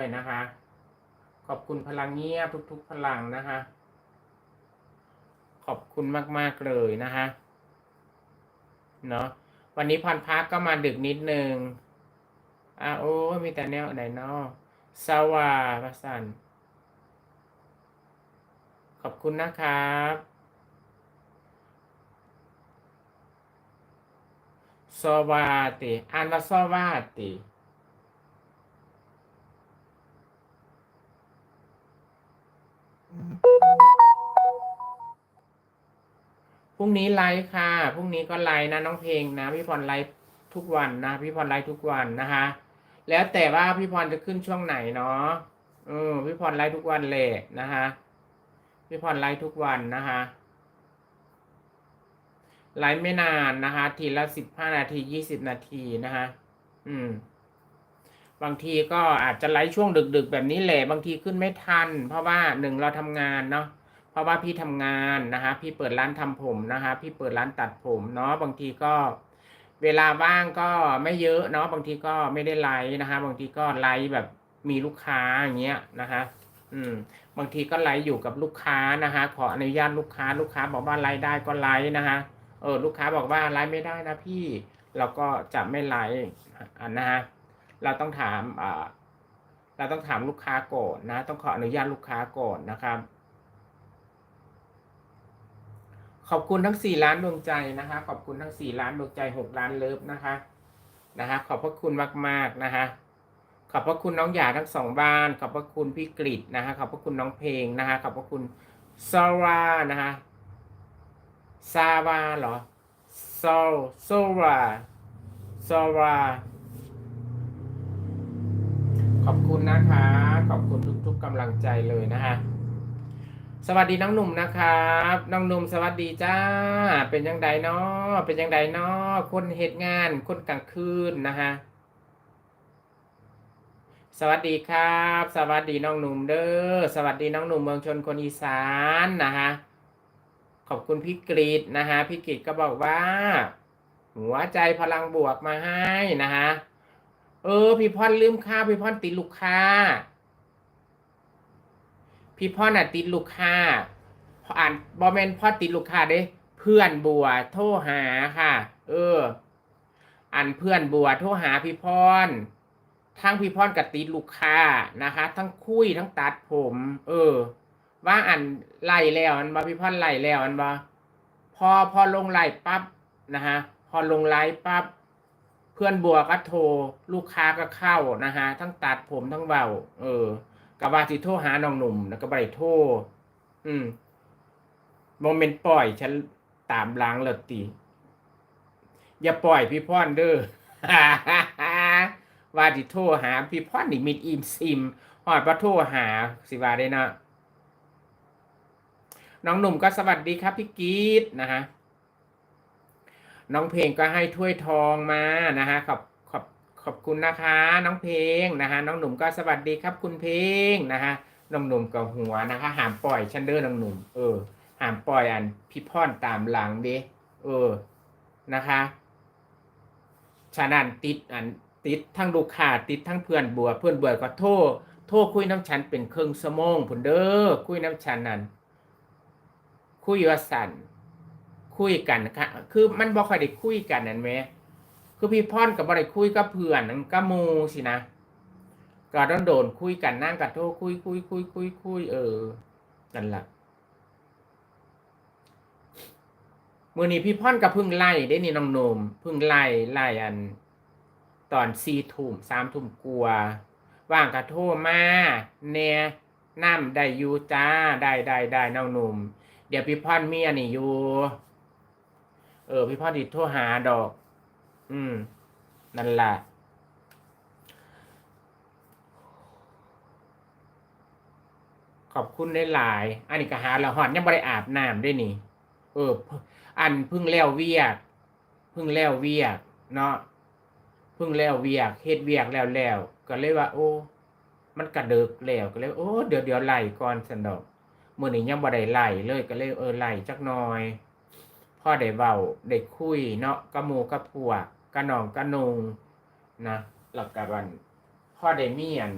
เลยนะคะ ขอบคุณพลังเงียบทุก ๆ พลังนะคะ ขอบคุณมากๆเลยนะคะเนาะวันนี้พรพักก็มาดึกนิดนึงอ่าโอ้มีแต่แนวไหนนาะสวาพระสันขอบคุณนะครับสวาติอ่านว่าสวาติ พรุ่งนี้ไลฟ์ค่ะ พรุ่งนี้ก็ไลฟ์นะน้องเพลงนะพี่พรไลฟ์ทุกวันนะพี่พรไลฟ์ทุกวันนะคะ แล้วแต่ว่าพี่พรจะขึ้นช่วงไหนเนาะเออพี่พรไลฟ์ทุกวันเลยนะคะพี่พรไลฟ์ทุกวันนะคะไลฟ์ไม่นานนะคะ ทีละสิบห้านาทียี่สิบนาทีนะคะอืม บางทีก็อาจจะไลฟ์ช่วงดึก ๆ แบบนี้แหละ บางทีขึ้นไม่ทัน เพราะว่าหนึ่งเราทำงานเนาะ เพราะว่าพี่ทำงานนะคะพี่เปิดร้านทำผมนะคะ พี่เปิดร้านตัดผมเนาะบางทีก็เวลาว่างก็ไม่เยอะเนาะบางทีก็ไม่ได้ไลฟ์นะคะ บางทีก็ไลฟ์แบบมีลูกค้าอย่างเงี้ยนะคะ อืม บางทีก็ไลฟ์อยู่กับลูกค้านะคะ ขออนุญาตลูกค้าลูกค้าบอกว่าไลฟ์ได้ก็ไลฟ์นะคะ เออ ลูกค้าบอกว่าไลฟ์ไม่ได้นะพี่เราก็จะไม่ไลฟ์อ่นะฮะเราต้องถามอ่าเราต้องถามลูกค้าก่อนนะ ต้องขออนุญาตลูกค้าก่อนนะครับ ขอบคุณทั้งสี่ล้านดวงใจนะคะ ขอบคุณทั้งสี่ล้านดวงใจหกล้านเลิฟนะคะนะคะขอบพระคุณมากๆนะคะขอบพระคุณน้องหยาทั้งสองบ้าน ขอบพระคุณพี่กริดนะคะขอบพระคุณน้องเพลงนะคะขอบพระคุณซาวานะคะซาวาเหรอโซโซวาโซวาขอบคุณนะคะ ขอบคุณทุกๆกำลังใจเลยนะคะ สวัสดีน้องหนุ่มนะครับ น้องหนุ่มสวัสดีจ้า เป็นยังไงเนาะเป็นยังไงเนาะคนเหตุงานคนกลางคืนนะฮะสวัสดีครับ สวัสดีน้องหนุ่มเด้อสวัสดีน้องหนุ่มเมืองชนคนอีสานนะฮะขอบคุณพี่กรีดนะฮะพี่กรีดก็บอกว่า หัวใจพลังบวกมาให้นะฮะเออพี่พรลืมค่าพี่พรติดลูกค้า พี่พ่อน่ะติดลูกค้าอ่านบอมเมนพ่อติดลูกค้าเด้ เพื่อนบัวโทรหาค่ะ เออ อันเพื่อนบัวโทรหาพี่พรทั้งพี่พรกับติดลูกค้านะคะ ทั้งคุยทั้งตัดผม เออ ว่าอันไล่แล้วอันว่าพี่พรไล่แล้วอันว่าพอพอลงไล่ปั๊บนะฮะพอลงไลฟ์ปั๊บเพื่อนบัวก็โทร ลูกค้าก็เข้านะฮะทั้งตัดผมทั้งเบาเออ กบว่าสิโทรหาน้องหนุ่มแล้วก็บ่ไปโทรอืมโมเมนต์ปล่อยฉันตามล้างแล้วตีอย่าปล่อยพี่พ่อนเด้อว่าสิโทรหาพี่พ่อนนี่มิดอิมซิมหอดว่าโทรหาสิว่าได้นะน้องหนุ่มก็สวัสดีครับพี่กีดนะฮะน้องเพลงก็ให้ถ้วยทองมานะฮะขอบ ขอบคุณนะคะ น้องเพลงนะฮะน้องหนุ่มก็สวัสดีครับคุณเพลงนะฮะน้องหนุ่มกับหัวนะคะหามปล่อยชันเดอร์น้องหนุ่มเออหามปล่อยอันพี่พ่อนตามหลังเด้เออนะคะฉะนั้นติดอันติดทั้งลูกค้าติดทั้งเพื่อนบัวเพื่อนบัวก็โทษโทษคุยน้ำฉันเป็นเครื่องสมองผุนเด้อคุยน้ำฉันนั่นคุยว่าสันคุยกันค่ะคือมันบอกค่อยได้คุยกันนั่นไหม คือพี่พ่อนกับบริคุยกับเพื่อนนั่นก็มูสินะก็ต้องโดนคุยกันนั่งกับโทรคุยคุยคุยคุยคุยเออนั่นแหละมือนี้พี่พ่อนกับพึ่งไล่ได้นี่น้องนมพึ่งไล่ไล่อัน ตอนสี่ทุ่มสามทุ่มกลัวว่างกับโทรมาเนี่ยน้ำได้อยู่จ้าได้ได้ได้น้องหนุ่มเดี๋ยวพี่พ่อนมีอันนี้อยู่เออพี่พ่อนติดโทรหาดอก อืม นั่นแหละขอบคุณได้หลาย อันนี้ก็หาล้วหอนยังบ่ได้อาบน้ำด้วยนี่ เออ อันพึ่งแล้วเวียก พึ่งแล้วเวียก เนาะพึ่งแล้วเวียกเฮ็ดเวียกแล้วแล้วก็เลยว่า โอ้ มันกระเดิกแล้วก็เลย โอ้เดี๋ยวเดี๋ยวไล่ก่อนสันดอกมื้อนี้ยังบ่ได้ไหลเลยก็เลยเออไหลจักหน่อยพ่อได้เว้าได้คุยเนาะกะมูกับพวก กะน้องกะนงนะแล้วก็วันพ่อได้มีอัน